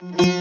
Mm-hmm.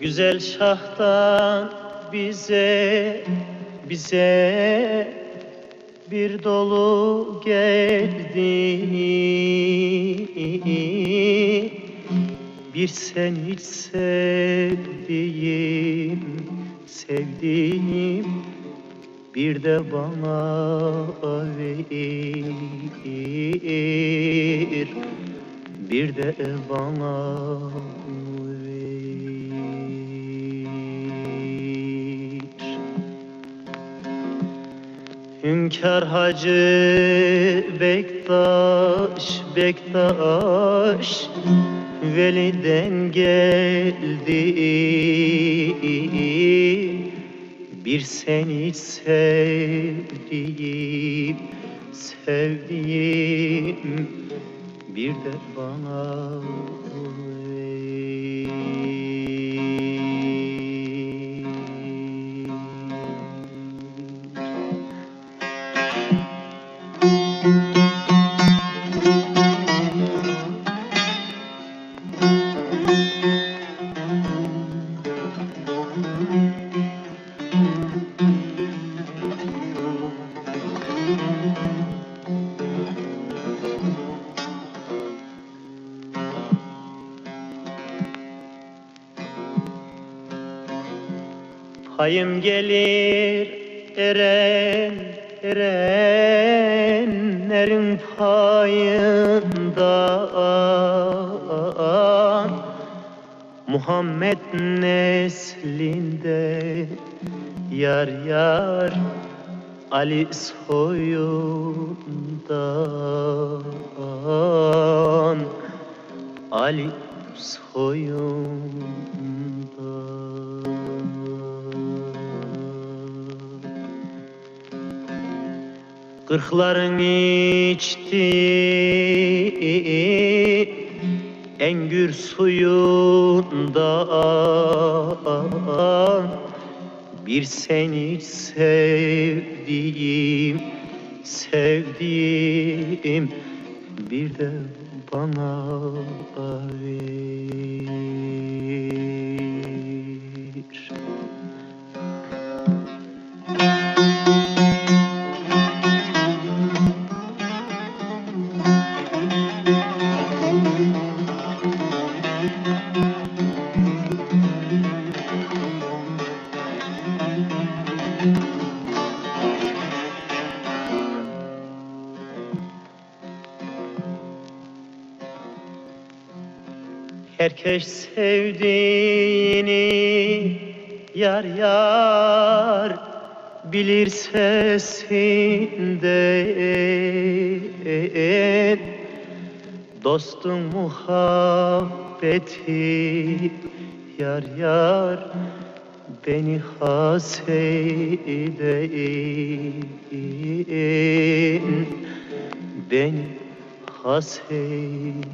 Güzel şahtan bize bize bir dolu geldi. Bir sen hiç sevdiğim sevdiğim bir de bana ver bir de bana ver Hünkar Hacı Bektaş Bektaş Veli'den geldi. Bir seni sevdiğim Sevdiğim Bir de bana Hayım gelir eren erenlerin payından Muhammed neslinde yar yar Ali soyundan. Ali soyundan Kırkların içti engür suyundan Bir seni sevdiğim, sevdiğim bir de bana ver. Herkes sevdiğini yar yar bilir sesinden Dostun muhabbeti yar yar beni hasedeyin beni hasedeyin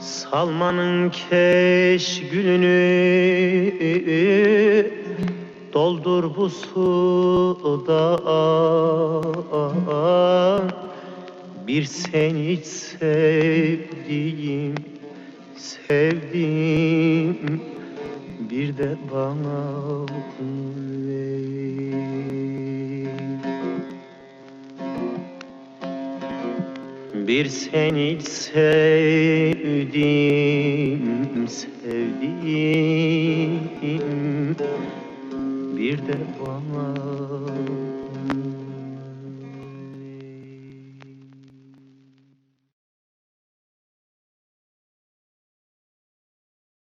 Salmanın keş gülünü doldur bu suda. Bir seni hiç sevdiğim, sevdiğim bir de bana. Bir seni sevdim, sevdim Bir de bana